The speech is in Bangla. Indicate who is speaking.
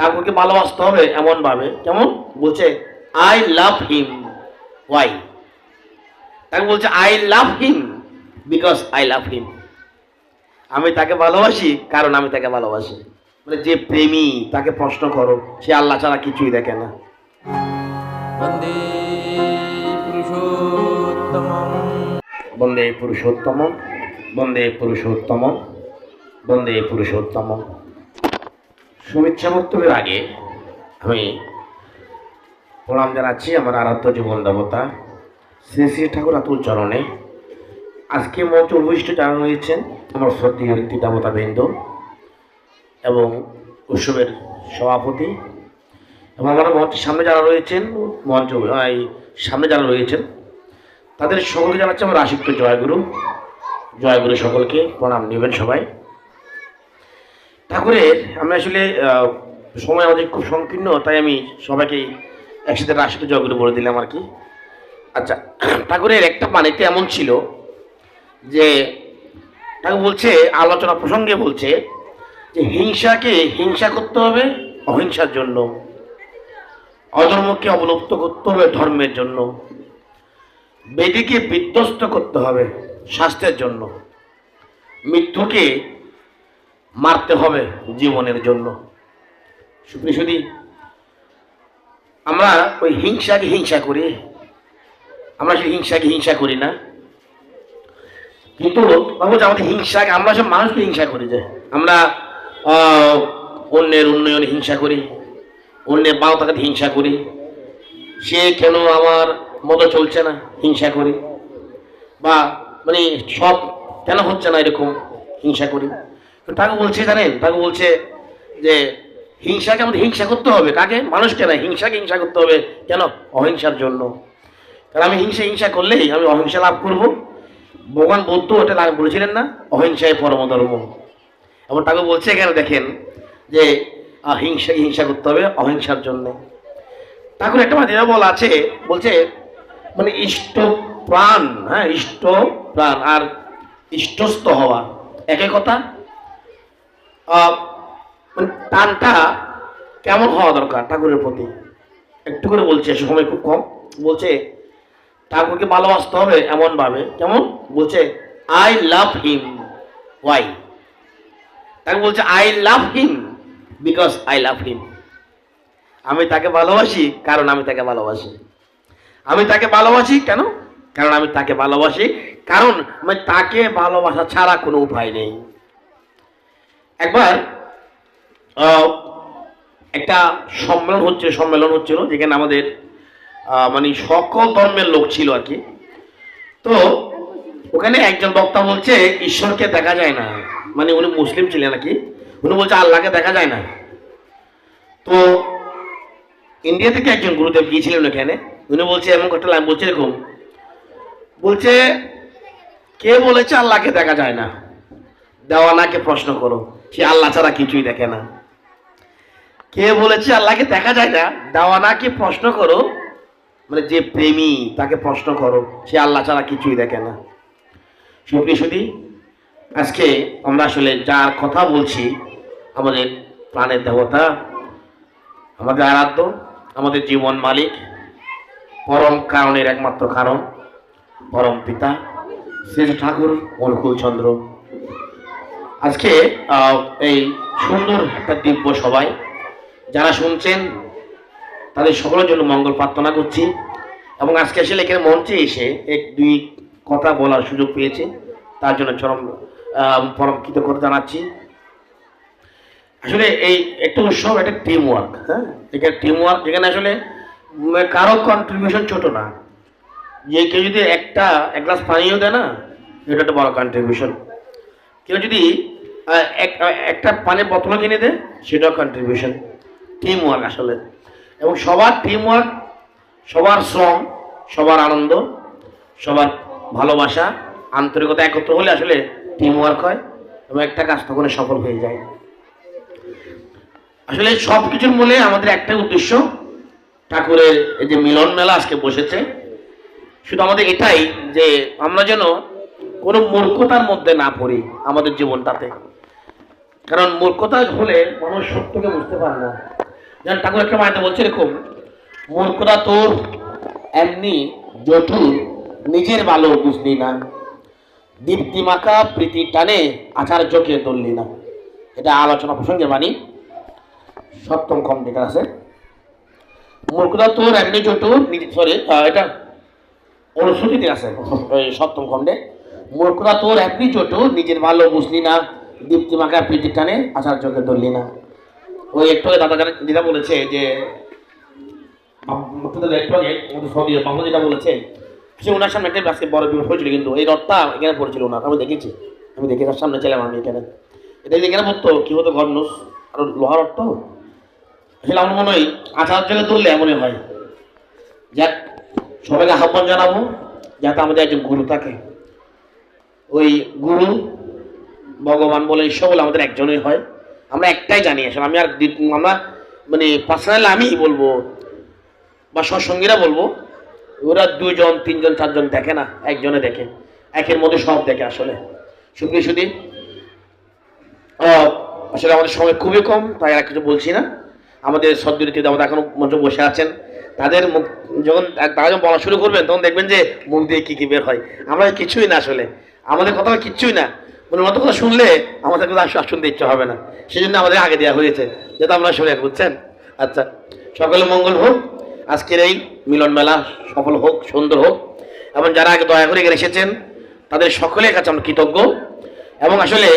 Speaker 1: কাকুকে ভালোবাসতে হবে এমনভাবে। কেমন? বলছে আই লাভ হিম ওয়াই তাকে বলছে I love him because I love him আমি তাকে ভালোবাসি কারণ আমি তাকে ভালোবাসি। মানে যে প্রেমী তাকে প্রশ্ন করো সে আল্লাহ ছাড়া কিছুই দেখে না। বন্দে পুরুষোত্তম বন্দে পুরুষোত্তম বন্দে পুরুষোত্তম শুভেচ্ছা বক্তব্যের আগে আমি প্রণাম জানাচ্ছি আমার আরাধ্য জীবন দেবতা শ্রী শ্রী ঠাকুর আতুল চরণে। আজকে মঞ্চ উপবিষ্ট যারা রয়েছেন, আমার শ্রদ্ধীয় রীতি দেবতা বৃন্দ এবং উৎসবের সভাপতি এবং আমার মঞ্চের সামনে যারা রয়েছেন, মঞ্চ এই সামনে যারা রয়েছেন, তাদের সকলকে জানাচ্ছি আমার আশিক্ত জয়গুরু। জয়গুরু সকলকে প্রণাম নেবেন সবাই। ঠাকুরের আমি আসলে সময় আমাদের খুব সংকীর্ণ, তাই আমি সবাইকে একসাথে রাশিত জয়গুরু বলে দিলাম আর কি। আচ্ছা ঠাকুরের একটা বাণীতে এমন ছিল যে, ঠাকুর বলছে, আলোচনা প্রসঙ্গে বলছে যে, হিংসাকে হিংসা করতে হবে, অহিংসার জন্য। অধর্মকে অবলুপ্ত করতে হবে, ধর্মের জন্য। বেদিকে বিধ্বস্ত করতে হবে স্বাস্থ্যের জন্য। মৃত্যুকে মারতে হবে জীবনের জন্য। শুধু শুধু আমরা ওই হিংসাকে হিংসা করি। আমরা সেই হিংসাকে হিংসা করি না। কিন্তু আমাদের হিংসাকে, আমরা সব মানুষকে হিংসা করি যে। আমরা অন্যের উন্নয়নে হিংসা করি, অন্যের বাও হিংসা করি। সে কেন আমার মতো চলছে না? হিংসা করি। বা মানে সব কেন হচ্ছে না এরকম হিংসা করি? তাকে বলছে, জানেন, তাকে বলছে যে হিংসাকে আমাদের হিংসা করতে হবে। কাকে? মানুষকে না, হিংসাকে হিংসা করতে হবে। কেন? অহিংসার জন্য। কারণ আমি হিংসা হিংসা করলেই আমি অহিংসা লাভ করব। ভগবান বৌদ্ধ লাভ বলেছিলেন না অহিংসায় পরম ধর্ম এবং তাকে বলছে এখানে দেখেন যে হিংসা হিংসা করতে হবে অহিংসার জন্য। ঠাকুর একটা মাঝে বলা আছে, বলছে মানে ইষ্ট প্রাণ হ্যাঁ ইষ্ট প্রাণ, আর ইষ্টস্থ হওয়া। একই কথা টানটা কেমন হওয়া দরকার ঠাকুরের প্রতি? একটু করে বলছে সময় খুব কম। বলছে, ঠাকুরকে ভালোবাসতে হবে এমনভাবে। কেমন? বলছে আই লাভ হিম ওয়াই তাকে বলছে I love him because I love him আমি তাকে ভালোবাসি কারণ আমি তাকে ভালোবাসি। আমি তাকে ভালোবাসি কেন? কারণ আমি তাকে ভালোবাসি। কারণ আমি তাকে ভালোবাসা ছাড়া কোনো উপায় নেই। একবার একটা সম্মেলন হচ্ছে, সম্মেলন হচ্ছিল যেখানে আমাদের মানে সকল ধর্মের লোক ছিল আর কি। তো ওখানে একজন বক্তা বলছে, ঈশ্বরকে দেখা যায় না। মানে উনি মুসলিম ছিলেন নাকি উনি বলছে, আল্লাহকে দেখা যায় না। তো ইন্ডিয়া থেকে একজন গুরুদেব গিয়েছিলেন ওখানে। উনি বলছে, এমন একটা লাইন বলছে এরকম বলছে, কে বলেছে আল্লাহকে দেখা যায় না? দেওয়ানাকে প্রশ্ন করো। সে আল্লাহ ছাড়া কিছুই দেখে না। কে বলেছে, আল্লাহকে দেখা যায় না? দেওয়ানাকে প্রশ্ন করো। মানে যে প্রেমী, তাকে প্রশ্ন করো, সে আল্লাহ ছাড়া কিছুই দেখে না। সুপ্রিয় সুদী আজকে আমরা আসলে যার কথা বলছি, আমাদের প্রাণের দেবতা, আমাদের আরাধ্য, আমাদের জীবন মালিক, পরম কারণের একমাত্র কারণ, পরম পিতা শ্রী ঠাকুর অনুকূল চন্দ্র আজকে এই সুন্দর একটা দিব্য সবাই যারা শুনছেন, তাদের সকলের জন্য মঙ্গল প্রার্থনা করছি। এবং আজকে আসলে এখানে মঞ্চে এসে এক, দুই কথা বলার সুযোগ পেয়েছে। তার জন্য চরম পরম কৃতজ্ঞতা জানাচ্ছি। আসলে এই একটা উৎসব, একটা টিম ওয়ার্ক হ্যাঁ? এখানে টিম ওয়ার্ক যেখানে আসলে কারও কন্ট্রিবিউশন ছোট না। যে কেউ যদি একটা, এক গ্লাস পানিও দেয় না, এটা একটা বড় কন্ট্রিবিউশন কেউ যদি এক একটা পানির বোতলও কিনে দেয় সেটাও কন্ট্রিবিউশন টিম ওয়ার্ক আসলে। এবং সবার টিম ওয়ার্ক সবার শ্রম, সবার আনন্দ, সবার ভালোবাসা, আন্তরিকতা একত্র হলে আসলে টিম ওয়ার্ক হয় এবং একটা কাজ তখন সফল হয়ে যায়। আসলে সব কিছুর মূলে আমাদের একটাই উদ্দেশ্য, ঠাকুরের এই যে মিলন মেলা আজকে বসেছে। শুধু আমাদের এটাই যে আমরা যেন কোনো মূর্খতার মধ্যে না পড়ি আমাদের জীবনটাতে। কারণ মূর্খতা হলে মানুষ সত্যকে বুঝতে পারে না। যেন ঠাকুর একটা মায়েতে বলছে এরকম, মূর্খতা তোর এমনি জটুর নিজের ভালো বুঝলি না। দীপ্তি মাখা প্রীতি টানে আচার্যকে ধরলি না। এটা আলোচনা প্রসঙ্গে বাণী। সপ্তম খণ্ডের আছে। মূর্খতা তোর এমনি জটুর সরি এটা অনুশ্রুতিতে আছে। সপ্তম খণ্ডে। মূর্খতা তোর এমনি জটুর নিজের ভালো বুঝলি না, দীপ্তি মাখা প্রীতি টানে চোখে ধরলি না। ওই একটু দাদা যেটা বলেছে যে যেটা বলেছে, সে সামনে বড় কিন্তু রথটা এখানে আমি দেখেছি, আমি তার সামনে ছিলাম আমি এখানে। এটা এখানে পড়তো, কি হতো আর লোহার রথ তো? আমার মনে হয় তুললে এমনই হয়। যাক, সবাইকে আহ্বান জানাব, যাতে আমাদের একজন গুরু থাকে। ওই গুরু ভগবান বলে ঈশ্বর বলে আমাদের একজনই হয়। আমরা একটাই জানি আসলে, আমি আর আমরা মানে পার্সোনালি আমি বলব বা সৎসঙ্গীরা বলব, ওরা দুজন তিনজন, চারজন দেখে না, একজনে দেখে, একের মধ্যে সব দেখে আসলে। শুধু শুধু আসলে আমাদের সময় খুবই কম, তাই আর কিছু বলছি না। আমাদের সদ্যনীতিতে আমাদের এখনও মঞ্চ বসে আছেন। তাদের মুখ যখন তারা যখন বলা শুরু করবেন, তখন দেখবেন যে মুখ দিয়ে কী কী বের হয়। আমরা কিছুই না আসলে। আমাদের কথা কিচ্ছুই না। মানে মতো কথা শুনলে আমাদের কথা শুনতে ইচ্ছা হবে না। সেই জন্য আমাদের আগে দেওয়া হয়েছে, যাতে আমরা শুনে বুঝছেন? আচ্ছা সকলে মঙ্গল হোক, আজকের এই মিলন মেলা সফল হোক, সুন্দর হোক। এবং যারা আগে দয়া করে এসেছেন, তাদের সকলের কাছে আমরা কৃতজ্ঞ। এবং আসলে